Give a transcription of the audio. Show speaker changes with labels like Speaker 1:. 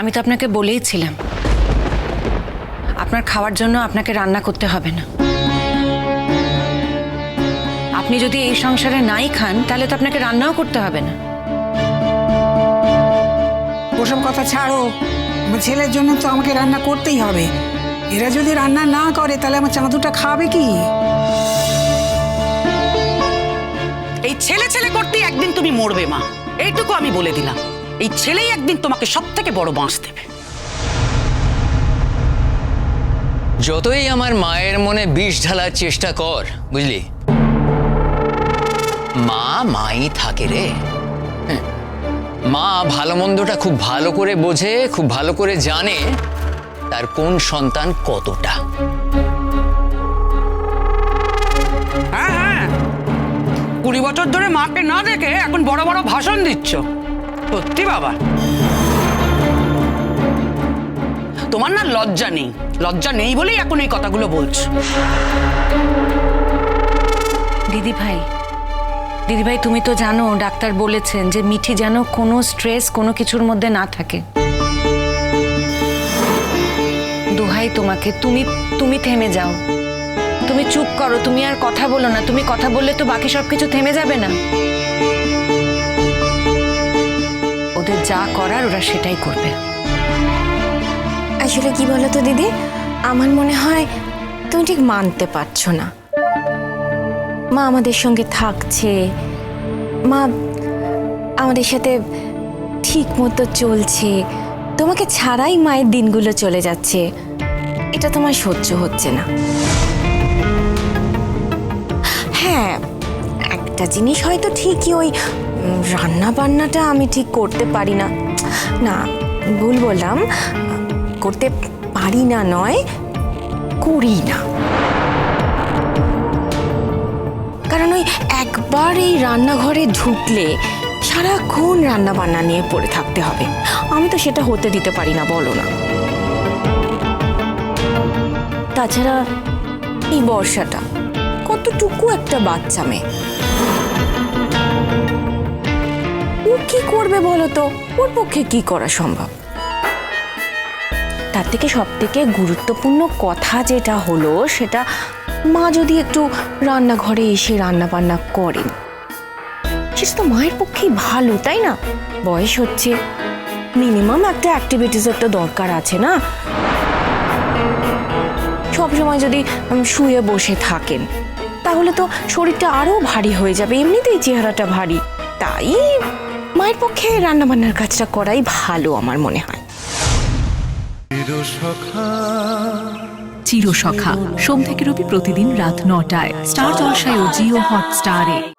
Speaker 1: আমি তো আপনাকে বলেই ছিলাম। আপনার খাওয়ার জন্য আপনাকে রান্না করতে হবে না। আপনি যদি এই সংসারে নাই খান তাহলে তো আপনাকে রান্নাও করতে হবে না।
Speaker 2: ওসব কথা ছাড়ো। আমার ছেলের জন্য তো আমাকে রান্না করতেই হবে। এরা যদি রান্না না করে তাহলে আমার চাঁদুটা খাবে কি?
Speaker 3: এই ছেলে ছেলে করতেই একদিন তুমি মরবে মা। এইটুকু আমি বলে দিলাম। এই ছেলেই একদিন তোমাকে সব থেকে বড় বাঁশ দেবে।
Speaker 4: যতই আমার মায়ের মনে বিষ ঢালার চেষ্টা কর বুঝলি? মা মাই থাকে রে। হ্যাঁ। মা ভালো মন্দটা খুব ভালো করে বোঝে খুব ভালো করে জানে তার কোন সন্তান কতটা।
Speaker 3: হ্যাঁ হ্যাঁ। কুড়ি বছর ধরে মাকে না দেখে এখন বড় বড় ভাষণ দিচ্ছ। সত্যি বাবা। তোমার না লজ্জা নেই। লজ্জা নেই বলেই এখন এই কথাগুলো বলছো।
Speaker 1: দিদি ভাই দিদি ভাই, তুমি তো জানো, ডাক্তার বলেছেন যে মিঠি যেন কোনো স্ট্রেস কোনো কিছুর মধ্যে না থাকে। দোহাই তোমাকে, তুমি তুমি থেমে যাও। তুমি চুপ করো, তুমি আর কথা বলো না। তুমি কথা বললে তো বাকি সব কিছু থেমে যাবে না। যা করার ওরা সেটাই করবে।
Speaker 5: আসলে কি বলো তো দিদি? আমার মনে হয় তুমি ঠিক মানতে পারছ না। মা আমাদের সঙ্গে থাকছে। মা আমাদের সাথে ঠিক মতো চলছে। তোমাকে ছাড়াই মায়ের দিনগুলো চলে যাচ্ছে। এটা তোমার সহ্য হচ্ছে না। হ্যাঁ একটা জিনিস হয়তো ঠিকই ওই রান্না বান্নাটা আমি ঠিক করতে পারি না। না, ভুল বললাম। করতে পারি না নয়, করি না। কারণ ওই একবার এই রান্নাঘরে ঢুকলে সারাক্ষণ রান্না বান্না নিয়ে পড়ে থাকতে হবে। আমি তো সেটা হতে দিতে পারি না, বলো না। তাছাড়া এই বর্ষাটা কতটুকু একটা বাচ্চা মেয়ে। কি করবে বলো তো? ওর পক্ষে কি করা সম্ভব? তার থেকে সব থেকে গুরুত্বপূর্ণ কথা যেটা হলো, সেটা মা যদি একটু রান্নাঘরে এসে রান্না বান্না করেন। সেটা তো মায়ের পক্ষেই ভালো, তাই না? বয়স হচ্ছে। মিনিমাম একটা অ্যাক্টিভিটিসের তো দরকার আছে না? সবসময় যদি শুয়ে বসে থাকেন, তাহলে তো শরীরটা আরও ভারী হয়ে যাবে, এমনিতেই চেহারাটা ভারী। তাই মায়ের পক্ষে রান্নাবান্নার কাজটা করাই ভালো আমার মনে হয়।
Speaker 6: চিরসখা। সোম থেকে রবি প্রতিদিন রাত নটায়। স্টার জলসায় ও জিও হটস্টারে।